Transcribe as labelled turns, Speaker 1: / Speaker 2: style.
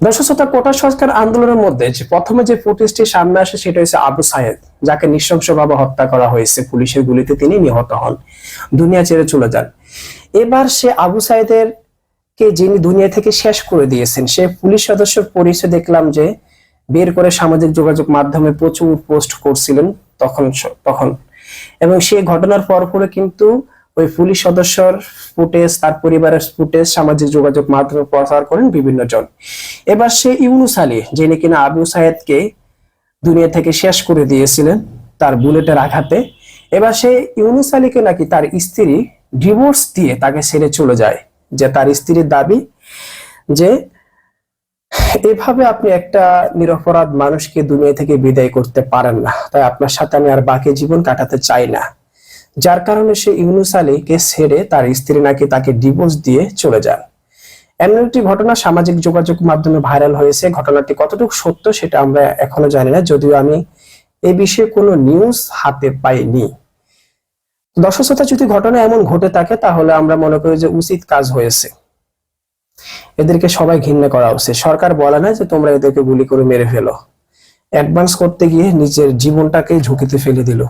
Speaker 1: দর্শক শ্রোতা, কোটা সংস্কার আন্দোলনের মধ্যে যে প্রথমে যে ফুটেজটি সামনে আসে সেটা হচ্ছে আবু সাহেদ যাকে নৃশংসভাবে হত্যা করা হয়েছে। পুলিশের গুলিতে তিনি নিহত হন। দুনিয়া ছেড়ে চলে যান। এবার সে আবু সাহেদের কে যিনি দুনিয়া থেকে শেষ করে দিয়েছেন, সে পুলিশ সদস্যের পরিচয় দেখলাম যে বের করে সামাজিক যোগাযোগ মাধ্যমে প্রচুর পোস্ট করছিলেন তখন তখন। এবং সেই ঘটনার পর পরে কিন্তু ওই পুলিশ সদস্যর ফুটেজ, তার পরিবারের ফুটেজ, সামাজিক যোগাযোগ মাধ্যমে প্রচার করেন বিভিন্ন জন এবার সে ইউনুস আলী, যিনি কিনা আবু সাহেদকে দুনিয়া থেকে শেষ করে দিয়েছিলেন তার বুলেটের আঘাতে, এবার সে ইউনুস আলীকে নাকি তার স্ত্রী ডিভোর্স দিয়ে তাকে ছেড়ে চলে যায়, যে তার স্ত্রীর দাবি যে এভাবে আপনি একটা নিরপরাধ মানুষকে দুনিয়া থেকে বিদায় করতে পারেন না। তাই আপনার সাথে আমি আর বাকি জীবন কাটাতে চাই না। যার কারণে সে ইউনুস আলীকে ছেড়ে তার স্ত্রী নাকি তাকে ডিভোর্স দিয়ে চলে যান। এমন একটি ঘটনা সামাজিক যোগাযোগ মাধ্যমে ভাইরাল হয়েছে। ঘটনাটি কতটুকু সত্য সেটা আমরা এখনও জানি না, যদিও আমি এই বিষয়ে কোনো নিউজ হাতে পাইনি। দর্শক শ্রোতা যদি ঘটনা এমন ঘটে থাকে, তাহলে আমরা মনে করি যে উচিত কাজ হয়েছে। এদেরকে সবাই ঘৃণা করা উচিত। সরকার বলে না যে তোমরা এদেরকে গুলি করে মেরে ফেলো। অ্যাডভান্স করতে গিয়ে নিজের জীবনটাকে ঝুঁকিতে ফেলে দিল।